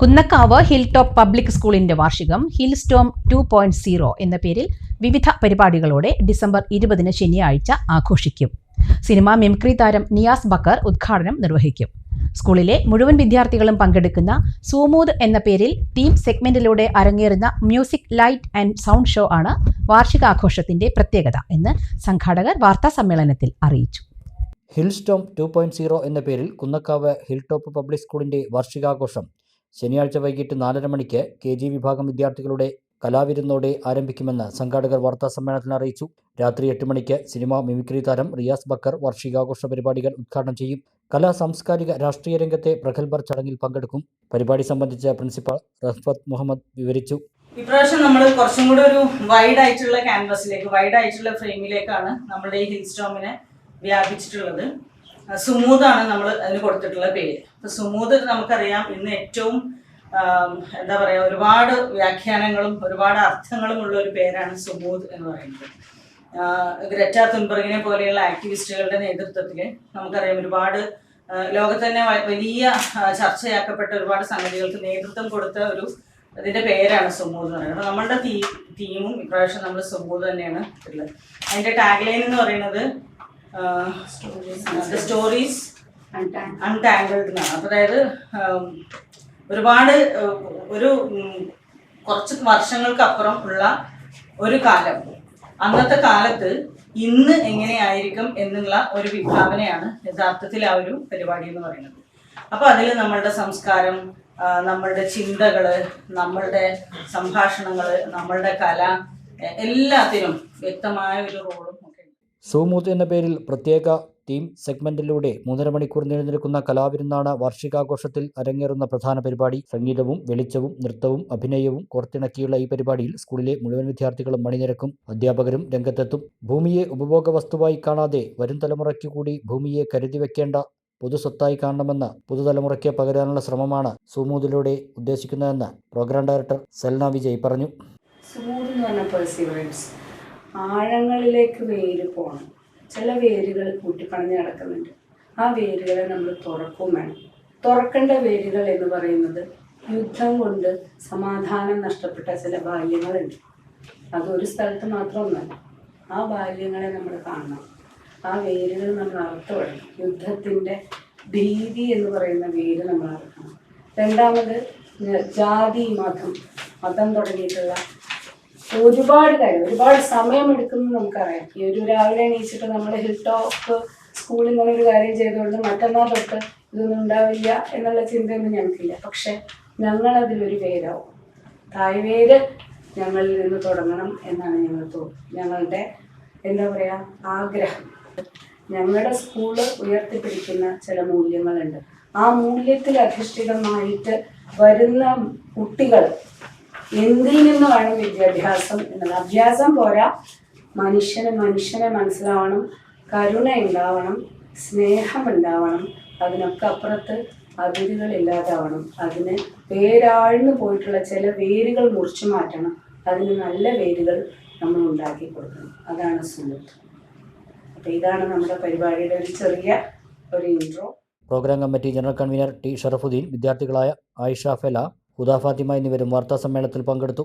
Kunnakkavu hill top public സ്കൂളിന്റെ വാർഷികം hill storm two point zero എന്ന പേരിൽ വിവിധ പരിപാടികളോടെ ഡിസംബർ ഇരുപതിന് ശനിയാഴ്ച ആഘോഷിക്കും. സിനിമ മിമിക്രി താരം നിയാസ് ബക്കർ ഉദ്ഘാടനം നിർവഹിക്കും. സ്കൂളിലെ മുഴുവൻ വിദ്യാർത്ഥികളും പങ്കെടുക്കുന്ന സൂമൂദ് എന്ന പേരിൽ തീം സെഗ്മെന്റിലൂടെ അരങ്ങേറുന്ന music light and sound show ആണ് വാർഷികാഘോഷത്തിന്റെ പ്രത്യേകത എന്ന് സംഘാടകർ വാർത്താ സമ്മേളനത്തിൽ അറിയിച്ചു. Hill storm two point zero എന്ന പേരിൽ കുന്നക്കാവ് ഹിൽ ടോപ്പ് പബ്ലിക് സ്കൂളിന്റെ വാർഷികാഘോഷം ശനിയാഴ്ച വൈകിട്ട് നാലര മണിക്ക് കെ ജി വിഭാഗം വിദ്യാർത്ഥികളുടെ കലാവിരുന്നോടെ ആരംഭിക്കുമെന്ന് സംഘാടകർ വാർത്താ സമ്മേളനത്തിൽ അറിയിച്ചു. രാത്രി എട്ട് മണിക്ക് സിനിമ മിമിക്രി താരം റിയാസ് ബക്കർ വാർഷികാഘോഷ പരിപാടികൾ ഉദ്ഘാടനം ചെയ്യും. കലാ സാംസ്കാരിക രാഷ്ട്രീയ രംഗത്തെ പ്രഗത്ഭർ ചടങ്ങിൽ പങ്കെടുക്കും. പരിപാടി സംബന്ധിച്ച് പ്രിൻസിപ്പൽ റഹ്ഫത്ത് മുഹമ്മദ് വിവരിച്ചു. ഇപ്രാവശ്യം നമ്മൾ കുറച്ചും കൂടെ ഒരു വൈഡ് ആയിട്ടുള്ള ക്യാൻവാസിലേക്ക് വൈഡ് ആയിട്ടുള്ള ഫ്രെയിമിലേക്കാണ് നമ്മുടെ ഈ ഹിൽ സ്റ്റോമിനെ വ്യാപിച്ചിട്ടുള്ളത്. സുമൂദാണ് നമ്മൾ അതിന് കൊടുത്തിട്ടുള്ള പേര്. അപ്പൊ സുമൂദ് നമുക്കറിയാം ഇന്ന് ഏറ്റവും എന്താ പറയുക ഒരുപാട് വ്യാഖ്യാനങ്ങളും ഒരുപാട് അർത്ഥങ്ങളും ഉള്ള ഒരു പേരാണ് സുമൂദ് എന്ന് പറയുന്നത്. ഗ്രറ്റ തുൻബർഗിനെ പോലെയുള്ള ആക്ടിവിസ്റ്റുകളുടെ നേതൃത്വത്തിൽ നമുക്കറിയാം ഒരുപാട് ലോകത്ത് തന്നെ വലിയ ചർച്ചയാക്കപ്പെട്ട ഒരുപാട് സംഗതികൾക്ക് നേതൃത്വം കൊടുത്ത ഒരു ഇതിന്റെ പേരാണ് സുമൂദ് എന്ന് പറയുന്നത്. നമ്മളുടെ തീ തീമും ഇപ്രാവശ്യം നമ്മൾ സുമൂദ് തന്നെയാണ് ഉള്ളത് അതിന്റെ ടാഗ്ലൈൻ എന്ന് പറയുന്നത് സ്റ്റോറീസ് അൺടാങ്കിൾഡ് എന്നാണ് അപ്പൊ അതായത് ഒരുപാട് ഒരു കുറച്ച് കുറച്ച് വർഷങ്ങൾക്കപ്പുറം ഉള്ള ഒരു കാലം. അന്നത്തെ കാലത്ത് ഇന്ന് എങ്ങനെയായിരിക്കും എന്നുള്ള ഒരു വിഭാവനയാണ് യഥാർത്ഥത്തിൽ ആ ഒരു പരിപാടി എന്ന് പറയുന്നത്. അപ്പൊ അതിൽ നമ്മളുടെ സംസ്കാരം നമ്മളുടെ ചിന്തകൾ നമ്മളുടെ സംഭാഷണങ്ങൾ നമ്മളുടെ കല എല്ലാത്തിനും വ്യക്തമായ ഒരു റോൾ സൂമൂത്ത് എന്ന പേരിൽ പ്രത്യേക തീം സെഗ്മെന്റിലൂടെ മൂന്നര മണിക്കൂർ നീണ്ടുനിൽക്കുന്ന കലാവിരുന്നാണ് വാർഷികാഘോഷത്തിൽ അരങ്ങേറുന്ന പ്രധാന പരിപാടി. സംഗീതവും വെളിച്ചവും നൃത്തവും അഭിനയവും കോർത്തിണക്കിയുള്ള ഈ പരിപാടിയിൽ സ്കൂളിലെ മുഴുവൻ വിദ്യാർത്ഥികളും മണിനിരക്കും. അധ്യാപകരും രംഗത്തെത്തും. ഭൂമിയെ ഉപഭോഗ വസ്തുവായി കാണാതെ വരും തലമുറയ്ക്ക് കൂടി ഭൂമിയെ കരുതി വെക്കേണ്ട പൊതുസ്വത്തായി കാണണമെന്ന് പുതുതലമുറയ്ക്ക് പകരാനുള്ള ശ്രമമാണ് സുമൂതിലൂടെ ഉദ്ദേശിക്കുന്നതെന്ന് പ്രോഗ്രാം ഡയറക്ടർ സെൽന വിജയ് പറഞ്ഞു. സുമൂത് എന്ന് പറഞ്ഞ പെർസിവറൻസ് ആഴങ്ങളിലേക്ക് വേര് പോകണം ചില വേരുകൾ കൂട്ടിപ്പണഞ്ഞ് കിടക്കുന്നുണ്ട് ആ വേരുകളെ നമ്മൾ തുറക്കും വേണം. തുറക്കേണ്ട വേരുകൾ എന്ന് പറയുന്നത് യുദ്ധം കൊണ്ട് സമാധാനം നഷ്ടപ്പെട്ട ചില ബാല്യങ്ങളുണ്ട്. അതൊരു സ്ഥലത്ത് മാത്രമൊന്നല്ല ആ ബാല്യങ്ങളെ നമ്മൾ കാണണം. ആ വേരുകൾ നമ്മൾ അറുത്തു വിടണം. യുദ്ധത്തിന്റെ ഭീതി എന്ന് പറയുന്ന വേര് നമ്മൾ അറുക്കണം. രണ്ടാമത് ജാതി മതം. മതം തുടങ്ങിയിട്ടുള്ള ഒരുപാട് കാര്യം ഒരുപാട് സമയമെടുക്കുന്നു നമുക്കറിയാം. ഈ ഒരു രാവിലെ എണീച്ചിട്ട് നമ്മൾ ഹിൽ ടോപ്പ് സ്കൂളിൽ ഒരു കാര്യം ചെയ്തുകൊണ്ട് മറ്റന്നാൾ തൊട്ട് ഇതൊന്നും ഉണ്ടാവില്ല എന്നുള്ള ചിന്തയൊന്നും ഞങ്ങൾക്കില്ല. പക്ഷെ ഞങ്ങളതിലൊരു പേരാവും തായ്വേര് ഞങ്ങളിൽ നിന്ന് തുടങ്ങണം എന്നാണ് ഞങ്ങൾ തോന്നുന്നത്. ഞങ്ങളുടെ എന്താ പറയുക ആഗ്രഹം. ഞങ്ങളുടെ സ്കൂൾ ഉയർത്തിപ്പിടിക്കുന്ന ചില മൂല്യങ്ങളുണ്ട്. ആ മൂല്യത്തിൽ അധിഷ്ഠിതമായിട്ട് വരുന്ന കുട്ടികൾ എന്തിൽ നിന്ന് വേണം വിദ്യാഭ്യാസം എന്നത്? അഭ്യാസം പോരാ. മനുഷ്യന് മനുഷ്യനെ മനസ്സിലാവണം കരുണ ഉണ്ടാവണം സ്നേഹം ഉണ്ടാവണം അതിനൊക്കെ അപ്പുറത്ത് അതിരുകൾ ഇല്ലാതാവണം. അതിന് വേരാഴ്ന്നു പോയിട്ടുള്ള ചില വേരുകൾ മുറിച്ചു മാറ്റണം. അതിന് നല്ല വേരുകൾ നമ്മൾ ഉണ്ടാക്കി കൊടുക്കണം. അതാണ് സുഹൃത്ത് അപ്പോൾ ഇതാണ് നമ്മുടെ പരിപാടിയുടെ ഒരു ചെറിയ ഒരു intro program committee general convener T Sharafuddin വിദ്യാർത്ഥികളായ Ayisha Fela Huda Fathima എന്നിവരും വാർത്താസമ്മേളനത്തിൽ പങ്കെടുത്തു